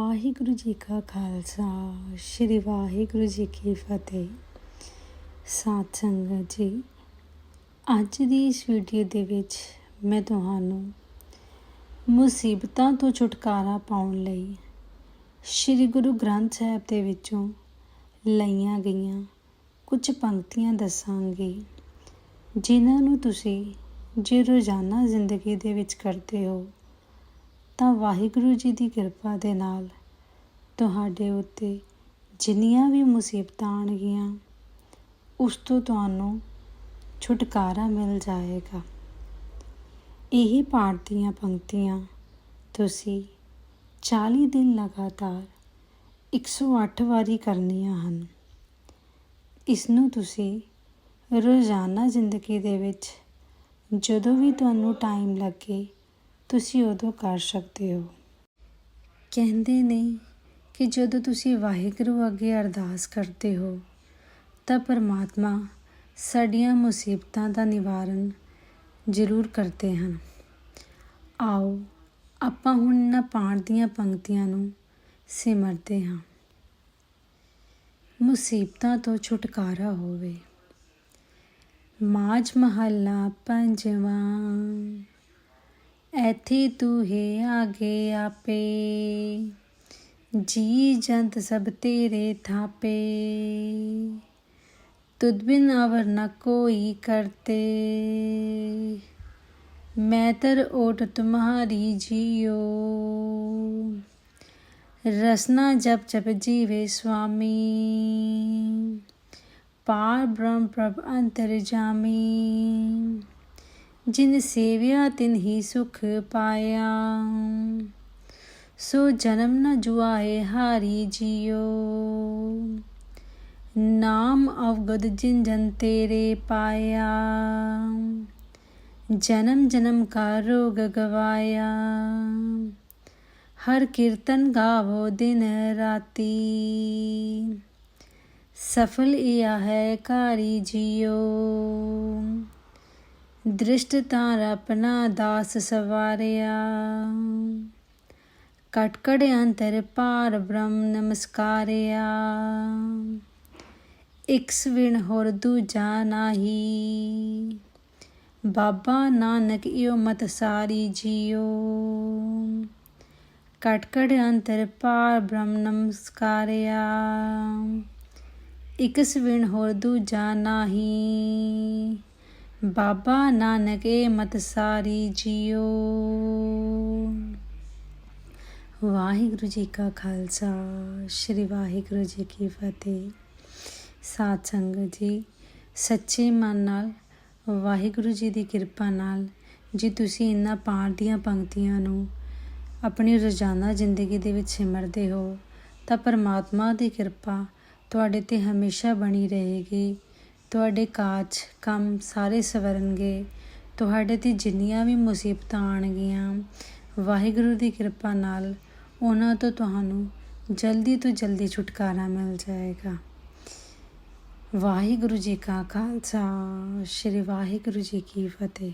ਵਾਹਿਗੁਰੂ ਜੀ ਕਾ ਖਾਲਸਾ, ਸ੍ਰੀ ਵਾਹਿਗੁਰੂ ਜੀ ਕੀ ਫਤਿਹ। ਸਾਧ ਸੰਗਤ ਜੀ, ਅੱਜ ਦੀ ਇਸ ਵੀਡੀਓ ਦੇ ਵਿੱਚ ਮੈਂ ਤੁਹਾਨੂੰ ਮੁਸੀਬਤਾਂ ਤੋਂ ਛੁਟਕਾਰਾ ਪਾਉਣ ਲਈ ਸ੍ਰੀ ਗੁਰੂ ਗ੍ਰੰਥ ਸਾਹਿਬ ਦੇ ਵਿੱਚੋਂ ਲਈਆਂ ਗਈਆਂ ਕੁਝ ਪੰਕਤੀਆਂ ਦੱਸਾਂਗੀ, ਜਿਨ੍ਹਾਂ ਨੂੰ ਤੁਸੀਂ ਜੇ ਰੋਜ਼ਾਨਾ ਜ਼ਿੰਦਗੀ ਦੇ ਵਿੱਚ ਕਰਦੇ ਹੋ ਤਾਂ ਵਾਹਿਗੁਰੂ ਜੀ ਦੀ ਕਿਰਪਾ ਦੇ ਨਾਲ ਤੁਹਾਡੇ ਉੱਤੇ ਜਿੰਨੀਆਂ ਵੀ ਮੁਸੀਬਤਾਂ ਆਣਗੀਆਂ ਉਸ ਤੋਂ ਤੁਹਾਨੂੰ ਛੁਟਕਾਰਾ ਮਿਲ ਜਾਏਗਾ। ਇਹ ਪਾਠ ਦੀਆਂ ਪੰਕਤੀਆਂ ਤੁਸੀਂ 40 ਦਿਨ ਲਗਾਤਾਰ 108 ਵਾਰੀ ਕਰਨੀਆਂ ਹਨ। ਇਸ ਨੂੰ ਤੁਸੀਂ ਰੋਜ਼ਾਨਾ ਜ਼ਿੰਦਗੀ ਦੇ ਵਿੱਚ ਜਦੋਂ ਵੀ ਤੁਹਾਨੂੰ ਟਾਈਮ ਲੱਗੇ ਤੁਸੀਂ ਉਦੋਂ ਕਰ ਸਕਦੇ ਹੋ। ਕਹਿੰਦੇ ਨੇ ਕਿ ਜਦੋਂ ਤੁਸੀਂ ਵਾਹਿਗੁਰੂ ਅੱਗੇ ਅਰਦਾਸ ਕਰਦੇ ਹੋ, ਤਾਂ ਪਰਮਾਤਮਾ ਸਾਡੀਆਂ ਮੁਸੀਬਤਾਂ ਦਾ ਨਿਵਾਰਨ ਜ਼ਰੂਰ ਕਰਦੇ ਹਨ। ਆਓ, ਆਪਾਂ ਹੁਣ ਇਹਨਾਂ ਪਾਣ ਦੀਆਂ ਪੰਕਤੀਆਂ ਨੂੰ ਸਿਮਰਦੇ ਹਾਂ। ਮੁਸੀਬਤਾਂ ਤੋਂ ਛੁਟਕਾਰਾ ਹੋਵੇ। ਮਾਝ ਮਹੱਲਾ ਪੰਜਵਾਂ। ਐਥੀ ਤੂੰ ਹੈ ਆਗੇ ਆਪੇ ਜੀ ਜੰਤ ਸਭ ਤੇਰੇ ਥਾਪੇ ਤੁਧ ਬਿਨ ਅਵਰ ਨ ਕੋਈ ਕਰਤੇ ਮੈਂ ਤਰ ਓਟ ਤੁਮਹਾਰੀ ਜੀਓ ਰਸਨਾ ਜਪ ਜਪ ਜੀਵੇ ਸੁਆਮੀ ਪਾਰ ਬ੍ਰਹਮ ਪ੍ਰਭ जिन सेव्या तिन ही सुख पाया। सो जन्म न जुआए हारी जियो। नाम अवगद जिन जन तेरे पाया। जन्म जन्म का रोग गवाया। हर कीर्तन गावो दिन राती। सफल इया है कारी जियो। ਦ੍ਰਿਸ਼ਟ ਤਾਰ ਆਪਣਾ ਦਾਸ ਸਵਾਰਿਆ। ਕਟਕੜ ਅੰਤਰ ਪਾਰ ਬ੍ਰਹਮ ਨਮਸਕਾਰਿਆ। ਇਕ ਸਵਿਣ ਹੋਰ ਦੂਜਾ ਨਾਹੀ। ਬਾਬਾ ਨਾਨਕ ਇਓ ਮਤ ਸਾਰੀ ਜੀਓ। ਕਟਕੜ ਅੰਤਰ ਪਾਰ ਬ੍ਰਹਮ ਨਮਸਕਾਰਿਆ। ਇਕ ਸਵਿਣ ਹੋਰ ਦੂਜਾ ਨਾਹੀ। ਬਾਬਾ ਨਾਨਕ ਏ ਮਤ ਸਾਰੀ ਜੀਓ। ਵਾਹਿਗੁਰੂ ਜੀ ਕਾ ਖਾਲਸਾ, ਸ੍ਰੀ ਵਾਹਿਗੁਰੂ ਜੀ ਕੀ ਫਤਿਹ। ਸਾਧ ਸੰਗਤ ਜੀ, ਸੱਚੇ ਮਨ ਨਾਲ, ਵਾਹਿਗੁਰੂ ਜੀ ਦੀ ਕਿਰਪਾ ਨਾਲ ਜੇ ਤੁਸੀਂ ਇਹਨਾਂ ਪਾਠ ਦੀਆਂ ਪੰਕਤੀਆਂ ਨੂੰ ਆਪਣੀ ਰੋਜ਼ਾਨਾ ਜ਼ਿੰਦਗੀ ਦੇ ਵਿੱਚ ਸਿਮਰਦੇ ਹੋ, ਤਾਂ ਪਰਮਾਤਮਾ ਦੀ ਕਿਰਪਾ ਤੁਹਾਡੇ ਤੇ ਹਮੇਸ਼ਾ ਬਣੀ ਰਹੇਗੀ। ਤੁਹਾਡੇ ਕਾਜ ਕੰਮ ਸਾਰੇ ਸਵਰਨਗੇ, ਤੁਹਾਡੇ ਤੇ ਜਿੰਨੀਆਂ ਵੀ ਮੁਸੀਬਤਾਂ ਆਣਗੀਆਂ ਵਾਹਿਗੁਰੂ ਦੀ ਕਿਰਪਾ ਨਾਲ ਉਹਨਾਂ ਤੋਂ ਤੁਹਾਨੂੰ ਜਲਦੀ ਤੋਂ ਜਲਦੀ ਛੁਟਕਾਰਾ ਮਿਲ ਜਾਏਗਾ। ਵਾਹਿਗੁਰੂ ਜੀ ਕਾ ਖਾਲਸਾ, ਸ੍ਰੀ ਵਾਹਿਗੁਰੂ ਜੀ ਕੀ ਫਤਿਹ।